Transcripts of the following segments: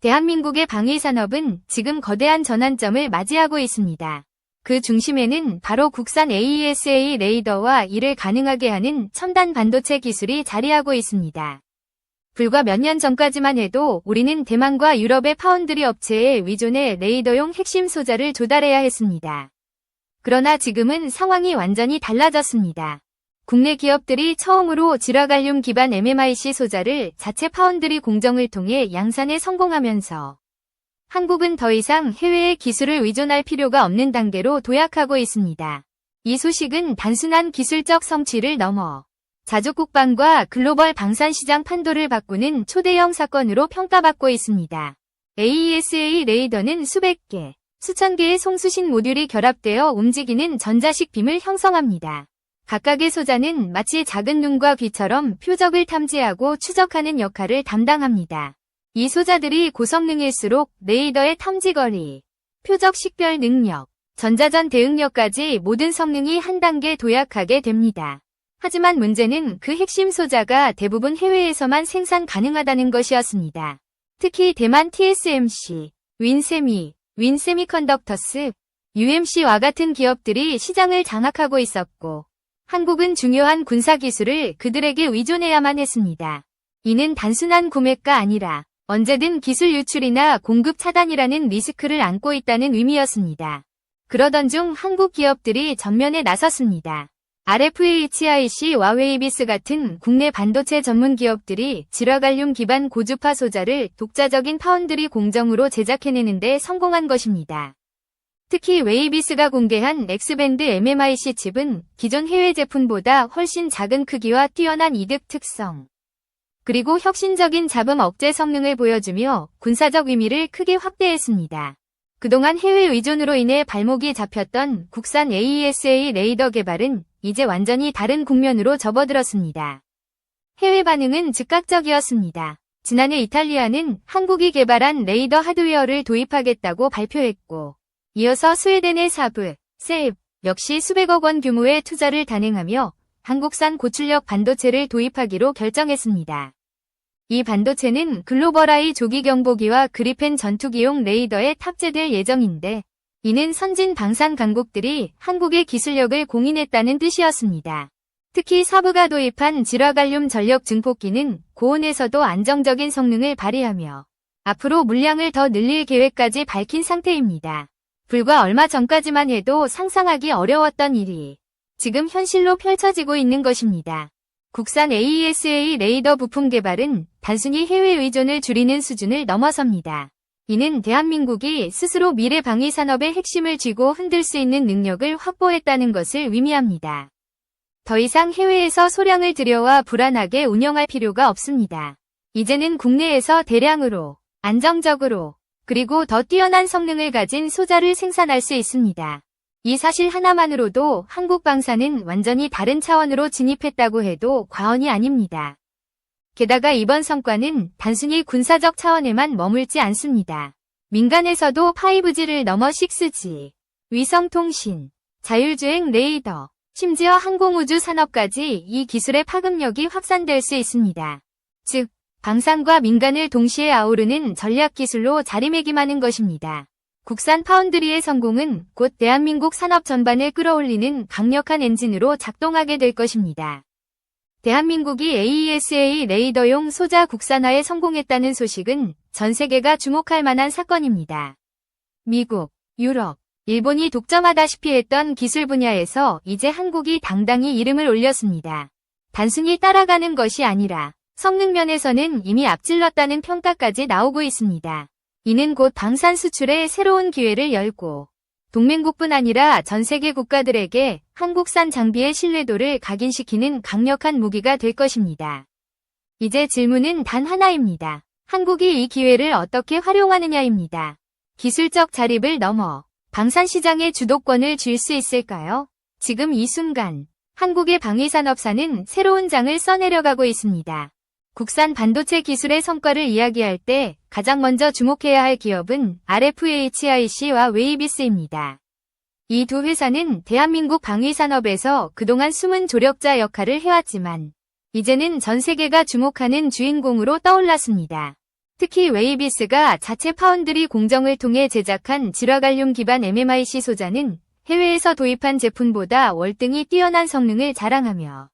대한민국의 방위 산업은 지금 거대한 전환점을 맞이하고 있습니다. 그 중심에는 바로 국산 AESA 레이더와 이를 가능하게 하는 첨단 반도체 기술이 자리하고 있습니다. 불과 몇 년 전까지만 해도 우리는 대만과 유럽의 파운드리 업체에 위존해 레이더용 핵심 소자를 조달해야 했습니다. 그러나 지금은 상황이 완전히 달라졌습니다. 국내 기업들이 처음으로 지라갈륨 기반 MMIC 소자를 자체 파운드리 공정을 통해 양산에 성공하면서 한국은 더 이상 해외의 기술을 의존할 필요가 없는 단계로 도약하고 있습니다. 이 소식은 단순한 기술적 성취를 넘어 자주 국방과 글로벌 방산시장 판도를 바꾸는 초대형 사건으로 평가받고 있습니다. AESA 레이더는 수백 개, 수천 개의 송수신 모듈이 결합되어 움직이는 전자식 빔을 형성합니다. 각각의 소자는 마치 작은 눈과 귀처럼 표적을 탐지하고 추적하는 역할을 담당합니다. 이 소자들이 고성능일수록 레이더의 탐지거리, 표적 식별 능력, 전자전 대응력까지 모든 성능이 한 단계 도약하게 됩니다. 하지만 문제는 그 핵심 소자가 대부분 해외에서만 생산 가능하다는 것이었습니다. 특히 대만 TSMC, 윈세미, 윈세미컨덕터스, UMC와 같은 기업들이 시장을 장악하고 있었고, 한국은 중요한 군사 기술을 그들에게 의존해야만 했습니다. 이는 단순한 구매가 아니라 언제든 기술 유출이나 공급 차단이라는 리스크를 안고 있다는 의미였습니다. 그러던 중 한국 기업들이 전면에 나섰습니다. RFHIC와 웨이비스 같은 국내 반도체 전문 기업들이 질화갈륨 기반 고주파 소자를 독자적인 파운드리 공정으로 제작해내는데 성공한 것입니다. 특히 웨이비스가 공개한 엑스밴드 MMIC 칩은 기존 해외 제품보다 훨씬 작은 크기와 뛰어난 이득 특성, 그리고 혁신적인 잡음 억제 성능을 보여주며 군사적 의미를 크게 확대했습니다. 그동안 해외 의존으로 인해 발목이 잡혔던 국산 AESA 레이더 개발은 이제 완전히 다른 국면으로 접어들었습니다. 해외 반응은 즉각적이었습니다. 지난해 이탈리아는 한국이 개발한 레이더 하드웨어를 도입하겠다고 발표했고, 이어서 스웨덴의 사브, 세입 역시 수백억 원 규모의 투자를 단행하며 한국산 고출력 반도체를 도입하기로 결정했습니다. 이 반도체는 글로벌아이 조기 경보기와 그리펜 전투기용 레이더에 탑재될 예정인데 이는 선진 방산 강국들이 한국의 기술력을 공인했다는 뜻이었습니다. 특히 사부가 도입한 질화갈륨 전력 증폭기는 고온에서도 안정적인 성능을 발휘하며 앞으로 물량을 더 늘릴 계획까지 밝힌 상태입니다. 불과 얼마 전까지만 해도 상상하기 어려웠던 일이 지금 현실로 펼쳐지고 있는 것입니다. 국산 AESA 레이더 부품 개발은 단순히 해외 의존을 줄이는 수준을 넘어섭니다. 이는 대한민국이 스스로 미래 방위 산업의 핵심을 쥐고 흔들 수 있는 능력을 확보했다는 것을 의미합니다. 더 이상 해외에서 소량을 들여와 불안하게 운영할 필요가 없습니다. 이제는 국내에서 대량으로, 안정적으로, 그리고 더 뛰어난 성능을 가진 소자를 생산할 수 있습니다. 이 사실 하나만으로도 한국 방사는 완전히 다른 차원으로 진입했다고 해도 과언이 아닙니다. 게다가 이번 성과는 단순히 군사적 차원에만 머물지 않습니다. 민간에서도 5G를 넘어 6G, 위성통신, 자율주행 레이더, 심지어 항공우주 산업까지 이 기술의 파급력이 확산될 수 있습니다. 즉, 방산과 민간을 동시에 아우르는 전략기술로 자리매김하는 것입니다. 국산 파운드리의 성공은 곧 대한민국 산업 전반을 끌어올리는 강력한 엔진으로 작동하게 될 것입니다. 대한민국이 AESA 레이더용 소자 국산화에 성공했다는 소식은 전 세계가 주목할 만한 사건입니다. 미국, 유럽, 일본이 독점하다시피 했던 기술 분야에서 이제 한국이 당당히 이름을 올렸습니다. 단순히 따라가는 것이 아니라 성능 면에서는 이미 앞질렀다는 평가까지 나오고 있습니다. 이는 곧 방산 수출에 새로운 기회를 열고 동맹국뿐 아니라 전 세계 국가들에게 한국산 장비의 신뢰도를 각인시키는 강력한 무기가 될 것입니다. 이제 질문은 단 하나입니다. 한국이 이 기회를 어떻게 활용하느냐입니다. 기술적 자립을 넘어 방산 시장의 주도권을 쥘 수 있을까요? 지금 이 순간 한국의 방위산업사는 새로운 장을 써내려가고 있습니다. 국산 반도체 기술의 성과를 이야기할 때 가장 먼저 주목해야 할 기업은 RFHIC와 웨이비스입니다. 이 두 회사는 대한민국 방위산업에서 그동안 숨은 조력자 역할을 해왔지만 이제는 전 세계가 주목하는 주인공으로 떠올랐습니다. 특히 웨이비스가 자체 파운드리 공정을 통해 제작한 질화갈륨 기반 MMIC 소자는 해외에서 도입한 제품보다 월등히 뛰어난 성능을 자랑하며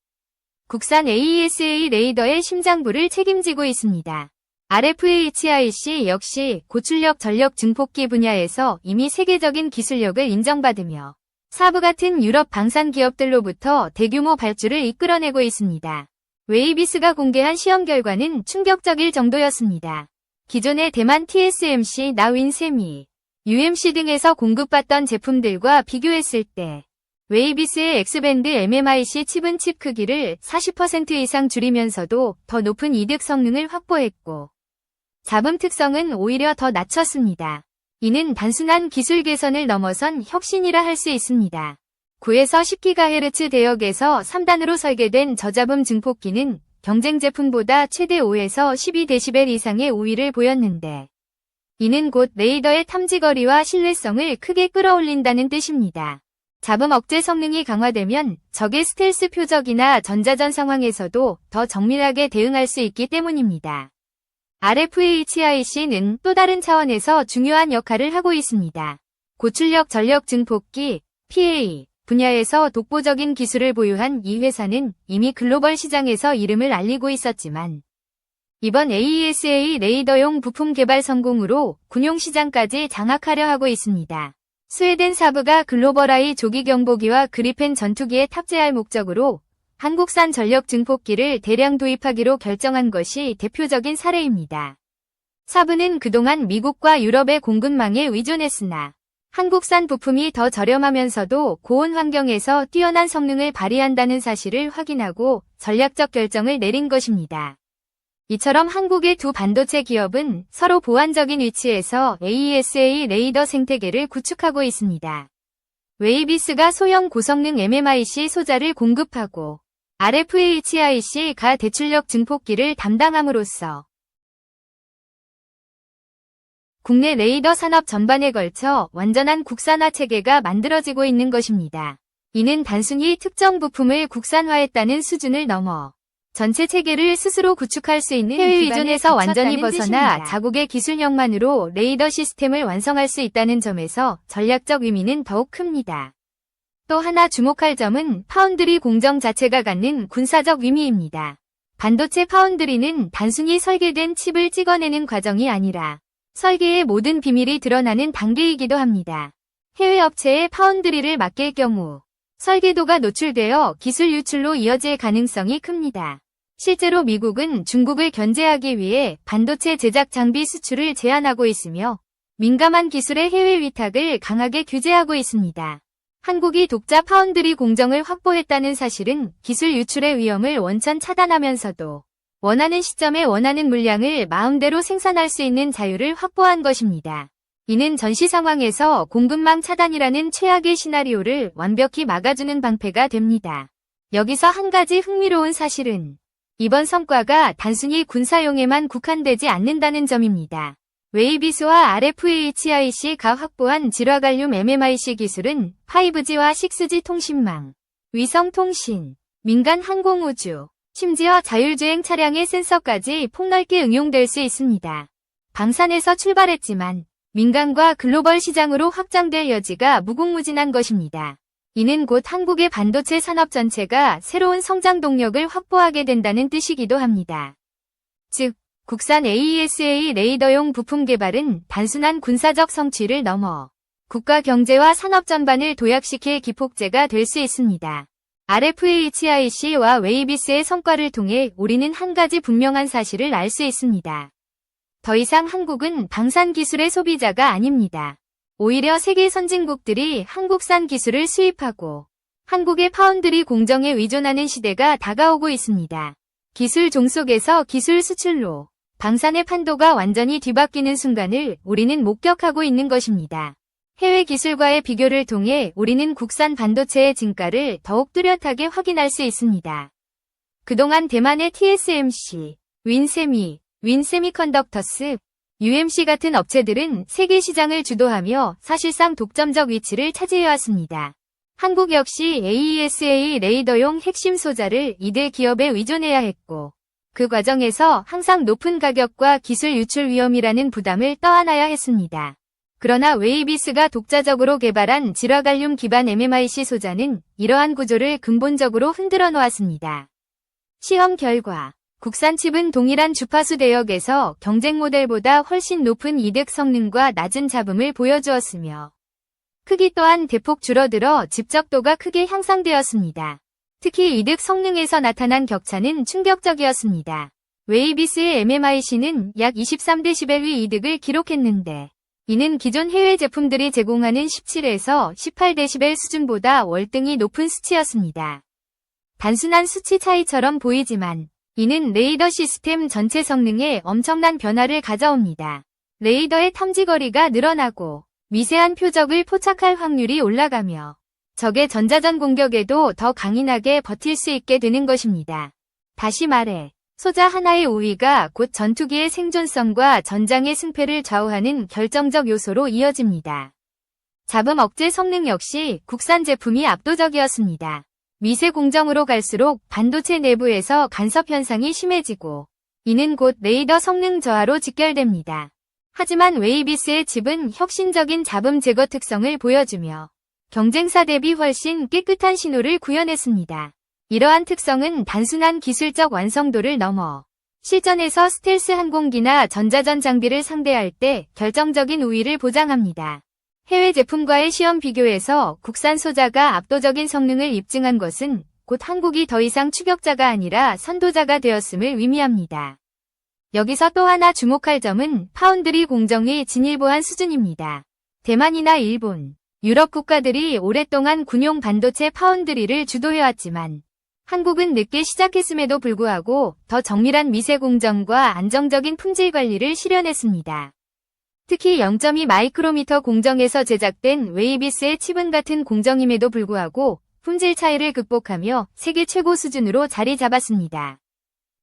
국산 AESA 레이더의 심장부를 책임지고 있습니다. RFHIC 역시 고출력 전력 증폭기 분야에서 이미 세계적인 기술력을 인정받으며 사부 같은 유럽 방산 기업들로부터 대규모 발주를 이끌어내고 있습니다. 웨이비스가 공개한 시험 결과는 충격적일 정도였습니다. 기존의 대만 TSMC, 나윈세미, UMC 등에서 공급받던 제품들과 비교했을 때 웨이비스의 X밴드 MMIC 칩은 칩 크기를 40% 이상 줄이면서도 더 높은 이득 성능을 확보했고 잡음 특성은 오히려 더 낮췄습니다. 이는 단순한 기술 개선을 넘어선 혁신이라 할 수 있습니다. 9에서 10GHz 대역에서 3단으로 설계된 저잡음 증폭기는 경쟁 제품보다 최대 5에서 12dB 이상의 우위를 보였는데 이는 곧 레이더의 탐지거리와 신뢰성을 크게 끌어올린다는 뜻입니다. 잡음 억제 성능이 강화되면 적의 스텔스 표적이나 전자전 상황에서도 더 정밀하게 대응할 수 있기 때문입니다. RFHIC는 또 다른 차원에서 중요한 역할을 하고 있습니다. 고출력 전력 증폭기, PA, 분야에서 독보적인 기술을 보유한 이 회사는 이미 글로벌 시장에서 이름을 알리고 있었지만 이번 AESA 레이더용 부품 개발 성공으로 군용 시장까지 장악하려 하고 있습니다. 스웨덴 사부가 글로벌아이 조기 경보기와 그리펜 전투기에 탑재할 목적으로 한국산 전력 증폭기를 대량 도입하기로 결정한 것이 대표적인 사례입니다. 사부는 그동안 미국과 유럽의 공급망에 의존했으나 한국산 부품이 더 저렴하면서도 고온 환경에서 뛰어난 성능을 발휘한다는 사실을 확인하고 전략적 결정을 내린 것입니다. 이처럼 한국의 두 반도체 기업은 서로 보완적인 위치에서 AESA 레이더 생태계를 구축하고 있습니다. 웨이비스가 소형 고성능 MMIC 소자를 공급하고 RFHIC가 대출력 증폭기를 담당함으로써 국내 레이더 산업 전반에 걸쳐 완전한 국산화 체계가 만들어지고 있는 것입니다. 이는 단순히 특정 부품을 국산화했다는 수준을 넘어 전체 체계를 스스로 구축할 수 있는 해외 의존에서 완전히 벗어나 자국의 기술력만으로 레이더 시스템을 완성할 수 있다는 점에서 전략적 의미는 더욱 큽니다. 또 하나 주목할 점은 파운드리 공정 자체가 갖는 군사적 의미입니다. 반도체 파운드리는 단순히 설계된 칩을 찍어내는 과정이 아니라 설계의 모든 비밀이 드러나는 단계이기도 합니다. 해외 업체에 파운드리를 맡길 경우 설계도가 노출되어 기술 유출로 이어질 가능성이 큽니다. 실제로 미국은 중국을 견제하기 위해 반도체 제작 장비 수출을 제한하고 있으며 민감한 기술의 해외 위탁을 강하게 규제하고 있습니다. 한국이 독자 파운드리 공정을 확보했다는 사실은 기술 유출의 위험을 원천 차단하면서도 원하는 시점에 원하는 물량을 마음대로 생산할 수 있는 자유를 확보한 것입니다. 이는 전시 상황에서 공급망 차단이라는 최악의 시나리오를 완벽히 막아주는 방패가 됩니다. 여기서 한 가지 흥미로운 사실은 이번 성과가 단순히 군사용에만 국한되지 않는다는 점입니다. 웨이비스와 RFHIC가 확보한 질화갈륨 MMIC 기술은 5G와 6G 통신망, 위성통신, 민간 항공우주, 심지어 자율주행 차량의 센서까지 폭넓게 응용될 수 있습니다. 방산에서 출발했지만 민간과 글로벌 시장으로 확장될 여지가 무궁무진한 것입니다. 이는 곧 한국의 반도체 산업 전체가 새로운 성장 동력을 확보하게 된다는 뜻이기도 합니다. 즉, 국산 AESA 레이더용 부품 개발은 단순한 군사적 성취를 넘어 국가 경제와 산업 전반을 도약시킬 기폭제가 될 수 있습니다. RFHIC와 웨이비스의 성과를 통해 우리는 한 가지 분명한 사실을 알 수 있습니다. 더 이상 한국은 방산 기술의 소비자가 아닙니다. 오히려 세계 선진국들이 한국산 기술을 수입하고 한국의 파운드리 공정에 의존하는 시대가 다가오고 있습니다. 기술 종속에서 기술 수출로 방산의 판도가 완전히 뒤바뀌는 순간을 우리는 목격하고 있는 것입니다. 해외 기술과의 비교를 통해 우리는 국산 반도체의 진가를 더욱 뚜렷하게 확인할 수 있습니다. 그동안 대만의 TSMC, 윈세미, 윈세미컨덕터스, UMC 같은 업체들은 세계 시장을 주도하며 사실상 독점적 위치를 차지해왔습니다. 한국 역시 AESA 레이더용 핵심 소자를 이들 기업에 의존해야 했고, 그 과정에서 항상 높은 가격과 기술 유출 위험이라는 부담을 떠안아야 했습니다. 그러나 웨이비스가 독자적으로 개발한 질화갈륨 기반 MMIC 소자는 이러한 구조를 근본적으로 흔들어 놓았습니다. 시험 결과 국산 칩은 동일한 주파수 대역에서 경쟁 모델보다 훨씬 높은 이득 성능과 낮은 잡음을 보여주었으며 크기 또한 대폭 줄어들어 집적도가 크게 향상되었습니다. 특히 이득 성능에서 나타난 격차는 충격적이었습니다. 웨이비스의 MMIC는 약 23dB 의 이득을 기록했는데 이는 기존 해외 제품들이 제공하는 17에서 18dB 수준보다 월등히 높은 수치였습니다. 단순한 수치 차이처럼 보이지만 이는 레이더 시스템 전체 성능에 엄청난 변화를 가져옵니다. 레이더의 탐지거리가 늘어나고 미세한 표적을 포착할 확률이 올라가며 적의 전자전 공격에도 더 강인하게 버틸 수 있게 되는 것입니다. 다시 말해 소자 하나의 우위가 곧 전투기의 생존성과 전장의 승패를 좌우하는 결정적 요소로 이어집니다. 잡음 억제 성능 역시 국산 제품이 압도적이었습니다. 미세 공정으로 갈수록 반도체 내부에서 간섭 현상이 심해지고 이는 곧 레이더 성능 저하로 직결됩니다. 하지만 웨이비스의 칩은 혁신적인 잡음 제거 특성을 보여주며 경쟁사 대비 훨씬 깨끗한 신호를 구현했습니다. 이러한 특성은 단순한 기술적 완성도를 넘어 실전에서 스텔스 항공기나 전자전 장비를 상대할 때 결정적인 우위를 보장합니다. 해외 제품과의 시험 비교에서 국산 소자가 압도적인 성능을 입증한 것은 곧 한국이 더 이상 추격자가 아니라 선도자가 되었음을 의미합니다. 여기서 또 하나 주목할 점은 파운드리 공정이 진일보한 수준입니다. 대만이나 일본, 유럽 국가들이 오랫동안 군용 반도체 파운드리를 주도해왔지만 한국은 늦게 시작했음에도 불구하고 더 정밀한 미세 공정과 안정적인 품질 관리를 실현했습니다. 특히 0.2 마이크로미터 공정에서 제작된 웨이비스의 칩은 같은 공정임에도 불구하고 품질 차이를 극복하며 세계 최고 수준으로 자리 잡았습니다.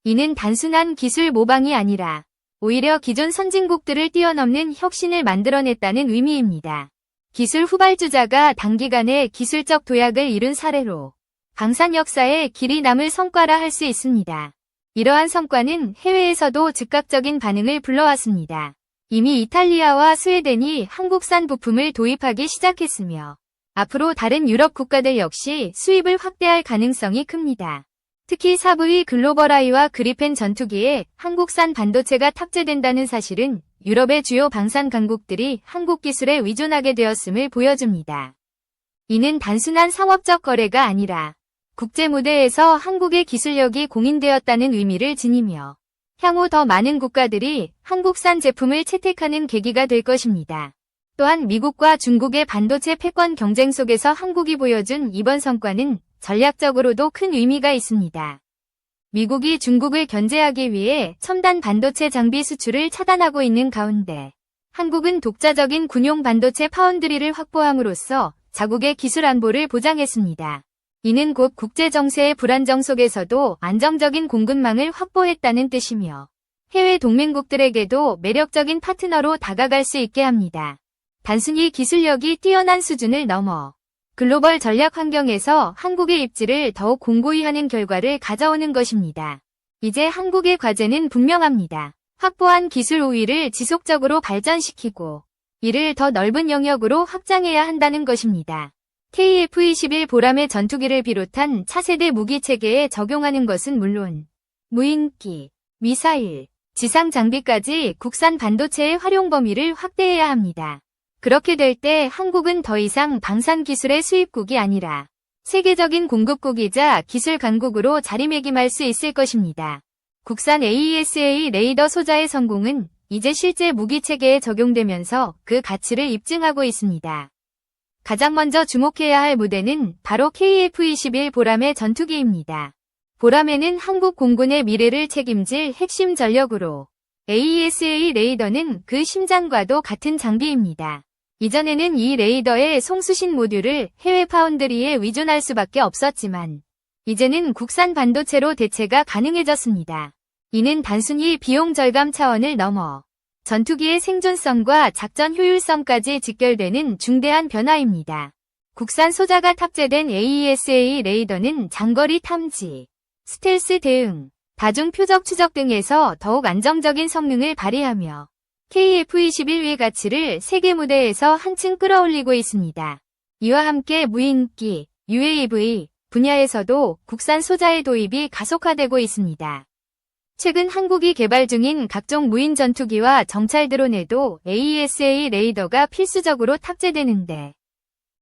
이는 단순한 기술 모방이 아니라 오히려 기존 선진국들을 뛰어넘는 혁신을 만들어냈다는 의미입니다. 기술 후발주자가 단기간에 기술적 도약을 이룬 사례로 방산 역사에 길이 남을 성과라 할 수 있습니다. 이러한 성과는 해외에서도 즉각적인 반응을 불러왔습니다. 이미 이탈리아와 스웨덴이 한국산 부품을 도입하기 시작했으며 앞으로 다른 유럽 국가들 역시 수입을 확대할 가능성이 큽니다. 특히 사부위 글로벌아이와 그리펜 전투기에 한국산 반도체가 탑재된다는 사실은 유럽의 주요 방산 강국들이 한국 기술에 의존하게 되었음을 보여줍니다. 이는 단순한 상업적 거래가 아니라 국제 무대에서 한국의 기술력이 공인되었다는 의미를 지니며 향후 더 많은 국가들이 한국산 제품을 채택하는 계기가 될 것입니다. 또한 미국과 중국의 반도체 패권 경쟁 속에서 한국이 보여준 이번 성과는 전략적으로도 큰 의미가 있습니다. 미국이 중국을 견제하기 위해 첨단 반도체 장비 수출을 차단하고 있는 가운데 한국은 독자적인 군용 반도체 파운드리를 확보함으로써 자국의 기술 안보를 보장했습니다. 이는 곧 국제 정세의 불안정 속에서도 안정적인 공급망을 확보했다는 뜻이며 해외 동맹국들에게도 매력적인 파트너로 다가갈 수 있게 합니다. 단순히 기술력이 뛰어난 수준을 넘어 글로벌 전략 환경에서 한국의 입지를 더욱 공고히 하는 결과를 가져오는 것입니다. 이제 한국의 과제는 분명합니다. 확보한 기술 우위를 지속적으로 발전시키고 이를 더 넓은 영역으로 확장해야 한다는 것입니다. KF-21 보람의 전투기를 비롯한 차세대 무기 체계에 적용하는 것은 물론 무인기, 미사일, 지상 장비까지 국산 반도체의 활용 범위를 확대해야 합니다. 그렇게 될 때 한국은 더 이상 방산 기술의 수입국이 아니라 세계적인 공급국이자 기술 강국으로 자리매김할 수 있을 것입니다. 국산 AESA 레이더 소자의 성공은 이제 실제 무기 체계에 적용되면서 그 가치를 입증하고 있습니다. 가장 먼저 주목해야 할 무대는 바로 KF-21 보람의 전투기입니다. 보람에는 한국 공군의 미래를 책임질 핵심 전력으로 AESA 레이더는 그 심장과도 같은 장비입니다. 이전에는 이 레이더의 송수신 모듈을 해외 파운드리에 의존할 수밖에 없었지만 이제는 국산 반도체로 대체가 가능해졌습니다. 이는 단순히 비용 절감 차원을 넘어 전투기의 생존성과 작전 효율성까지 직결되는 중대한 변화입니다. 국산 소자가 탑재된 AESA 레이더는 장거리 탐지, 스텔스 대응, 다중 표적 추적 등에서 더욱 안정적인 성능을 발휘하며 KF-21의 가치를 세계 무대에서 한층 끌어올리고 있습니다. 이와 함께 무인기, UAV 분야에서도 국산 소자의 도입이 가속화되고 있습니다. 최근 한국이 개발 중인 각종 무인 전투기와 정찰 드론에도 AESA 레이더가 필수적으로 탑재되는데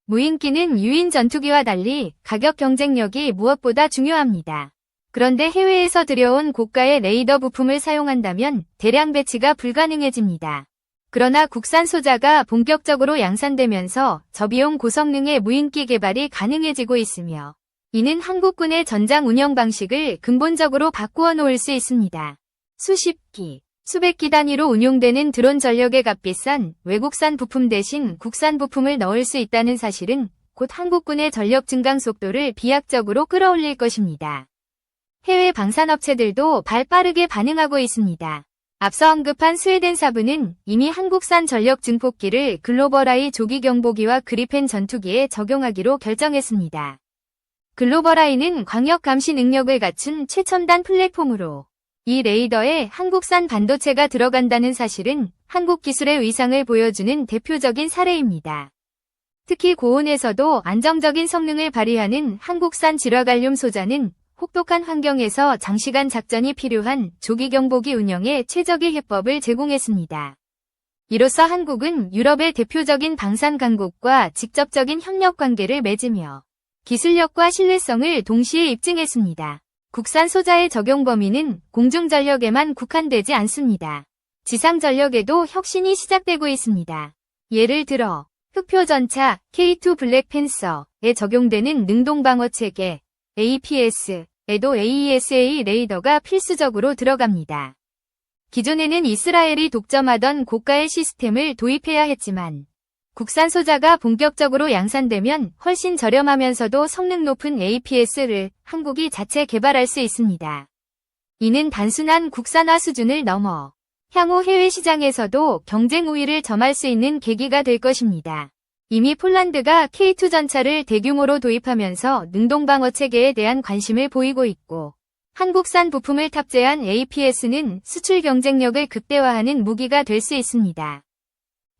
무인기는 유인 전투기와 달리 가격 경쟁력이 무엇보다 중요합니다. 그런데 해외에서 들여온 고가의 레이더 부품을 사용한다면 대량 배치가 불가능해집니다. 그러나 국산 소자가 본격적으로 양산되면서 저비용 고성능의 무인기 개발이 가능해지고 있으며 이는 한국군의 전장 운영 방식을 근본적으로 바꾸어 놓을 수 있습니다. 수십 기, 수백 기 단위로 운용되는 드론 전력의 값비싼 외국산 부품 대신 국산 부품을 넣을 수 있다는 사실은 곧 한국군의 전력 증강 속도를 비약적으로 끌어올릴 것입니다. 해외 방산업체들도 발빠르게 반응하고 있습니다. 앞서 언급한 스웨덴 사부는 이미 한국산 전력 증폭기를 글로벌아이 조기 경보기와 그리펜 전투기에 적용하기로 결정했습니다. 글로벌아이는 광역 감시 능력을 갖춘 최첨단 플랫폼으로 이 레이더에 한국산 반도체가 들어간다는 사실은 한국 기술의 위상을 보여주는 대표적인 사례입니다. 특히 고온에서도 안정적인 성능을 발휘하는 한국산 질화갈륨 소자는 혹독한 환경에서 장시간 작전이 필요한 조기 경보기 운영에 최적의 해법을 제공했습니다. 이로써 한국은 유럽의 대표적인 방산 강국과 직접적인 협력 관계를 맺으며 기술력과 신뢰성을 동시에 입증했습니다. 국산 소자의 적용 범위는 공중전력에만 국한되지 않습니다. 지상전력에도 혁신이 시작되고 있습니다. 예를 들어 흑표전차 K2 블랙팬서에 적용되는 능동방어 체계 APS에도 AESA 레이더가 필수적으로 들어갑니다. 기존에는 이스라엘이 독점하던 고가의 시스템을 도입해야 했지만 국산 소자가 본격적으로 양산되면 훨씬 저렴하면서도 성능 높은 APS를 한국이 자체 개발할 수 있습니다. 이는 단순한 국산화 수준을 넘어 향후 해외 시장에서도 경쟁 우위를 점할 수 있는 계기가 될 것입니다. 이미 폴란드가 K2 전차를 대규모로 도입하면서 능동방어 체계에 대한 관심을 보이고 있고 한국산 부품을 탑재한 APS는 수출 경쟁력을 극대화하는 무기가 될 수 있습니다.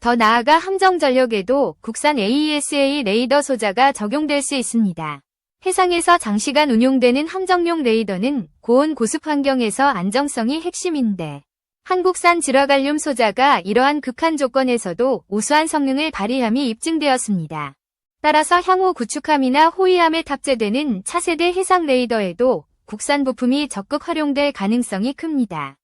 더 나아가 함정전력에도 국산 AESA 레이더 소자가 적용될 수 있습니다. 해상에서 장시간 운용되는 함정용 레이더는 고온 고습 환경에서 안정성이 핵심인데 한국산 질화갈륨 소자가 이러한 극한 조건에서도 우수한 성능을 발휘함이 입증되었습니다. 따라서 향후 구축함이나 호위함에 탑재되는 차세대 해상 레이더에도 국산 부품이 적극 활용될 가능성이 큽니다.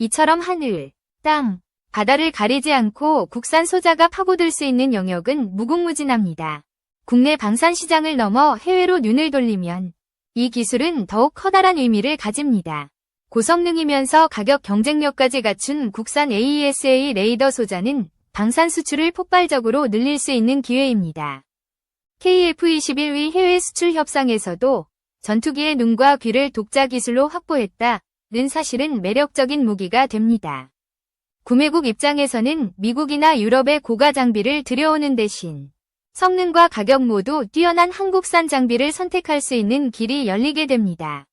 이처럼 하늘, 땅, 바다를 가리지 않고 국산 소자가 파고들 수 있는 영역은 무궁무진합니다. 국내 방산 시장을 넘어 해외로 눈을 돌리면 이 기술은 더욱 커다란 의미를 가집니다. 고성능이면서 가격 경쟁력까지 갖춘 국산 AESA 레이더 소자는 방산 수출을 폭발적으로 늘릴 수 있는 기회입니다. KF-21위 해외 수출 협상에서도 전투기의 눈과 귀를 독자 기술로 확보했다는 사실은 매력적인 무기가 됩니다. 구매국 입장에서는 미국이나 유럽의 고가 장비를 들여오는 대신 성능과 가격 모두 뛰어난 한국산 장비를 선택할 수 있는 길이 열리게 됩니다.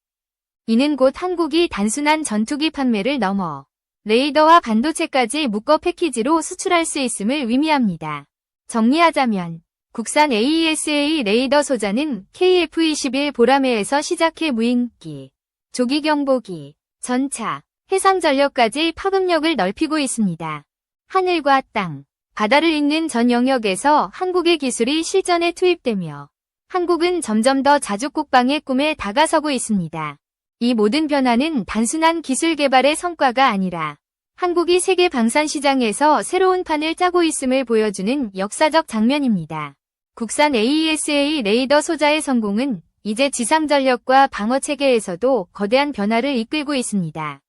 이는 곧 한국이 단순한 전투기 판매를 넘어 레이더와 반도체까지 묶어 패키지로 수출할 수 있음을 의미합니다. 정리하자면 국산 AESA 레이더 소자는 KF-21 보라매에서 시작해 무인기, 조기 경보기, 전차, 해상 전력까지 파급력을 넓히고 있습니다. 하늘과 땅, 바다를 잇는 전 영역에서 한국의 기술이 실전에 투입되며 한국은 점점 더 자주국방의 꿈에 다가서고 있습니다. 이 모든 변화는 단순한 기술 개발의 성과가 아니라 한국이 세계 방산 시장에서 새로운 판을 짜고 있음을 보여주는 역사적 장면입니다. 국산 AESA 레이더 소자의 성공은 이제 지상 전력과 방어 체계에서도 거대한 변화를 이끌고 있습니다.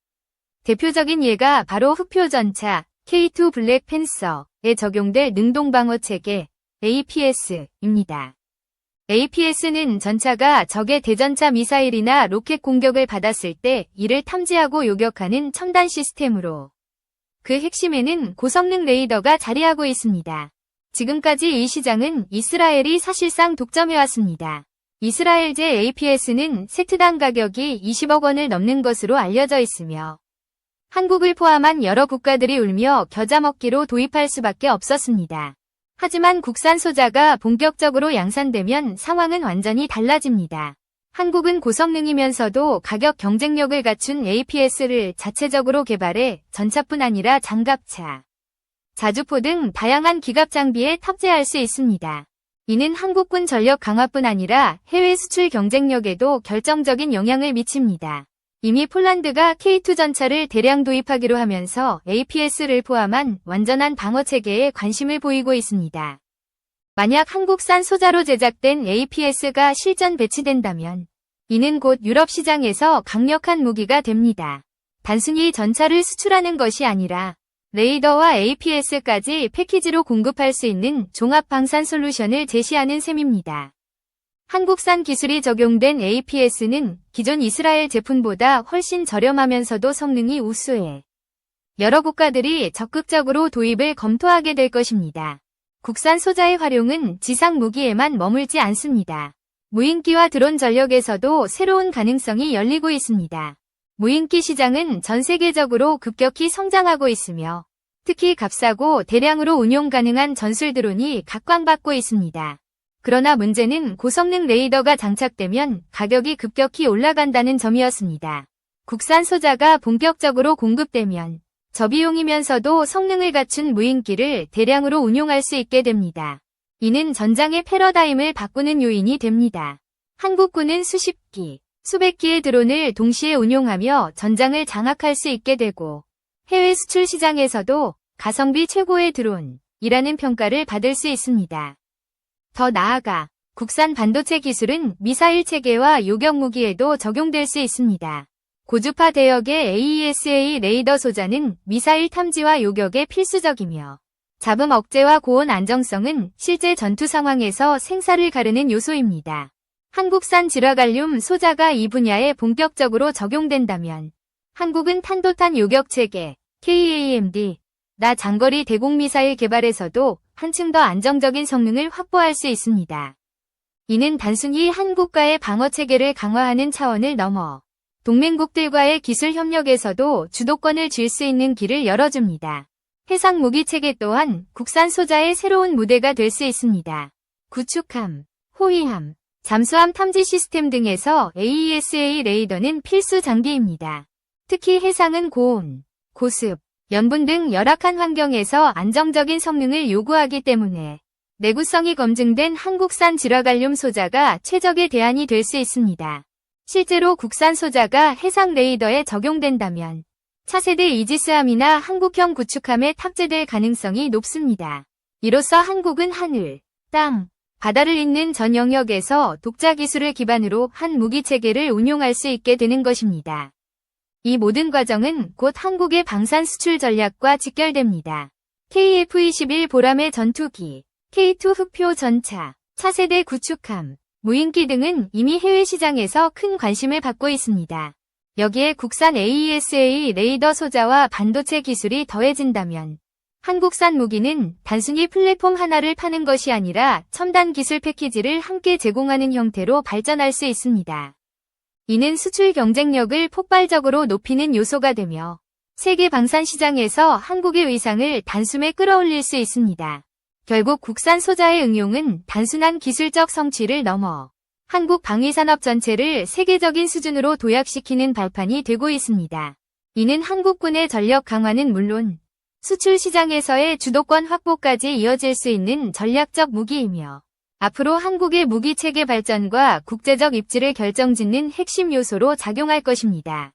대표적인 예가 바로 흑표전차 K2 블랙 팬서에 적용될 능동방어 체계 APS입니다. APS는 전차가 적의 대전차 미사일이나 로켓 공격을 받았을 때 이를 탐지하고 요격하는 첨단 시스템으로 그 핵심에는 고성능 레이더가 자리하고 있습니다. 지금까지 이 시장은 이스라엘이 사실상 독점해왔습니다. 이스라엘제 APS는 세트당 가격이 20억 원을 넘는 것으로 알려져 있으며 한국을 포함한 여러 국가들이 울며 겨자 먹기로 도입할 수밖에 없었습니다. 하지만 국산 소자가 본격적으로 양산되면 상황은 완전히 달라집니다. 한국은 고성능이면서도 가격 경쟁력을 갖춘 APS를 자체적으로 개발해 전차뿐 아니라 장갑차, 자주포 등 다양한 기갑 장비에 탑재할 수 있습니다. 이는 한국군 전력 강화뿐 아니라 해외 수출 경쟁력에도 결정적인 영향을 미칩니다. 이미 폴란드가 K2 전차를 대량 도입하기로 하면서 APS를 포함한 완전한 방어 체계에 관심을 보이고 있습니다. 만약 한국산 소자로 제작된 APS가 실전 배치된다면 이는 곧 유럽 시장에서 강력한 무기가 됩니다. 단순히 전차를 수출하는 것이 아니라 레이더와 APS까지 패키지로 공급할 수 있는 종합 방산 솔루션을 제시하는 셈입니다. 한국산 기술이 적용된 APS는 기존 이스라엘 제품보다 훨씬 저렴하면서도 성능이 우수해 여러 국가들이 적극적으로 도입을 검토하게 될 것입니다. 국산 소자의 활용은 지상 무기에만 머물지 않습니다. 무인기와 드론 전력에서도 새로운 가능성이 열리고 있습니다. 무인기 시장은 전 세계적으로 급격히 성장하고 있으며 특히 값싸고 대량으로 운용 가능한 전술 드론이 각광받고 있습니다. 그러나 문제는 고성능 레이더가 장착되면 가격이 급격히 올라간다는 점이었습니다. 국산 소자가 본격적으로 공급되면 저비용이면서도 성능을 갖춘 무인기를 대량으로 운용할 수 있게 됩니다. 이는 전장의 패러다임을 바꾸는 요인이 됩니다. 한국군은 수십 기, 수백 기의 드론을 동시에 운용하며 전장을 장악할 수 있게 되고 해외 수출 시장에서도 가성비 최고의 드론이라는 평가를 받을 수 있습니다. 더 나아가 국산 반도체 기술은 미사일 체계와 요격 무기에도 적용될 수 있습니다. 고주파 대역의 AESA 레이더 소자는 미사일 탐지와 요격에 필수적이며 잡음 억제와 고온 안정성은 실제 전투 상황에서 생사를 가르는 요소입니다. 한국산 질화갈륨 소자가 이 분야에 본격적으로 적용된다면 한국은 탄도탄 요격 체계 KAMD 나 장거리 대공미사일 개발에서도 한층 더 안정적인 성능을 확보할 수 있습니다. 이는 단순히 한국과의 방어 체계를 강화하는 차원을 넘어 동맹국들과의 기술 협력에서도 주도권을 쥘 수 있는 길을 열어줍니다. 해상 무기 체계 또한 국산 소자의 새로운 무대가 될 수 있습니다. 구축함, 호위함, 잠수함 탐지 시스템 등에서 AESA 레이더는 필수 장비입니다. 특히 해상은 고온, 고습, 염분 등 열악한 환경에서 안정적인 성능을 요구하기 때문에 내구성이 검증된 한국산 질화갈륨 소자가 최적의 대안이 될 수 있습니다. 실제로 국산 소자가 해상 레이더에 적용된다면 차세대 이지스함이나 한국형 구축함에 탑재될 가능성이 높습니다. 이로써 한국은 하늘, 땅, 바다를 잇는 전 영역에서 독자 기술을 기반으로 한 무기 체계를 운용할 수 있게 되는 것입니다. 이 모든 과정은 곧 한국의 방산 수출 전략과 직결됩니다. KF-21 보람의 전투기, K2 흑표 전차, 차세대 구축함, 무인기 등은 이미 해외 시장에서 큰 관심을 받고 있습니다. 여기에 국산 AESA 레이더 소자와 반도체 기술이 더해진다면 한국산 무기는 단순히 플랫폼 하나를 파는 것이 아니라 첨단 기술 패키지를 함께 제공하는 형태로 발전할 수 있습니다. 이는 수출 경쟁력을 폭발적으로 높이는 요소가 되며 세계 방산 시장에서 한국의 위상을 단숨에 끌어올릴 수 있습니다. 결국 국산 소자의 응용은 단순한 기술적 성취를 넘어 한국 방위산업 전체를 세계적인 수준으로 도약시키는 발판이 되고 있습니다. 이는 한국군의 전력 강화는 물론 수출 시장에서의 주도권 확보까지 이어질 수 있는 전략적 무기이며 앞으로 한국의 무기 체계 발전과 국제적 입지를 결정짓는 핵심 요소로 작용할 것입니다.